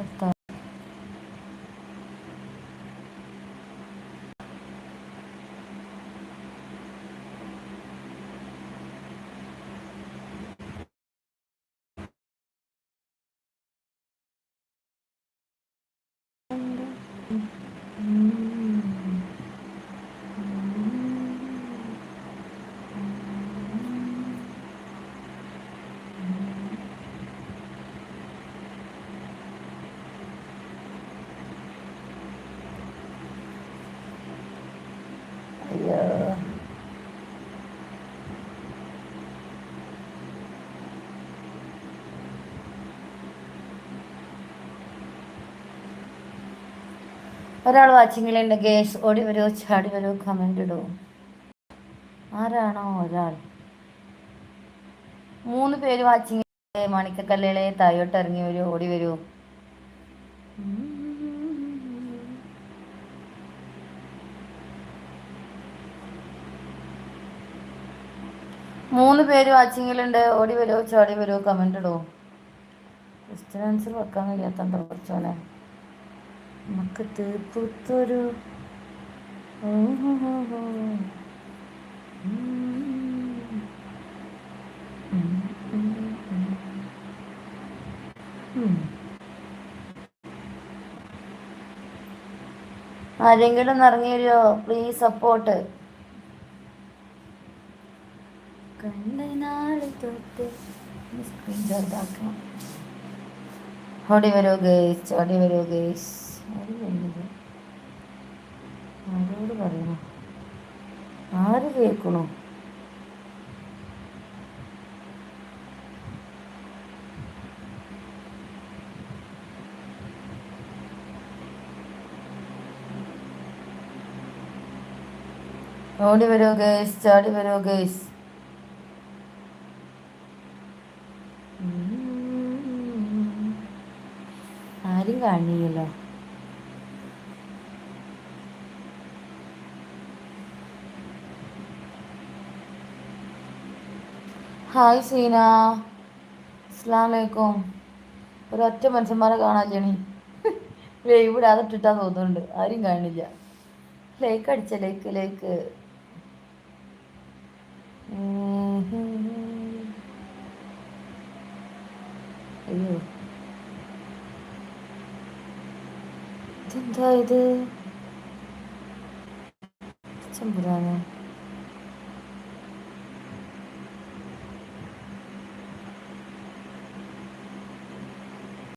hasta അയ്യോ ഒരാൾ വാച്ചിങ്ങിലുണ്ട് guys ഓടി വരൂ ചാടി വരൂ കമന്റ് ഇടൂ. ആരാണോ ഒരാൾ? മൂന്ന് പേര് വാച്ചിങ് മണിക്കക്കല്ലേളെ തായോട്ട് ഇറങ്ങി വരൂ ഓടി വരൂ. മൂന്ന് പേര് വാച്ചിങ്ങിലുണ്ട് ഓടി വരുമോ ചാടി വരുമോ കമന്റ് ഇടുമോ ക്വസ്റ്റ്യൻ ആൻസർ വെക്കാൻ കഴിയാത്തണ്ടോ കുറച്ചോനെ നമുക്ക് തീർപ്പൊരു ആരെങ്കിലും ഇറങ്ങിയോ പ്ലീസ് സപ്പോർട്ട് ഓടി വരൂ ഗേസ് ഓടി വരൂ ഗേസ് ആരോട് പറയണു ആര് കേൾക്കണു ഓടി വരൂ ഗേസ് ചാടി വരൂ ഗേസ് ആരും കാണില്ലല്ലോ. ഹായ് സീന. അസ്ലാമലൈക്കും ഒരൊറ്റ മനുഷ്യന്മാരെ ജണി ലൈവ് ഇടാതെ ഇട്ടിട്ടാ തോന്നുന്നുണ്ട്. ആരും കാണില്ല. ലൈക്ക് അടിച്ച ലൈക്ക് ലൈക്ക് അയ്യോ. 같은 타이드 참 불안해.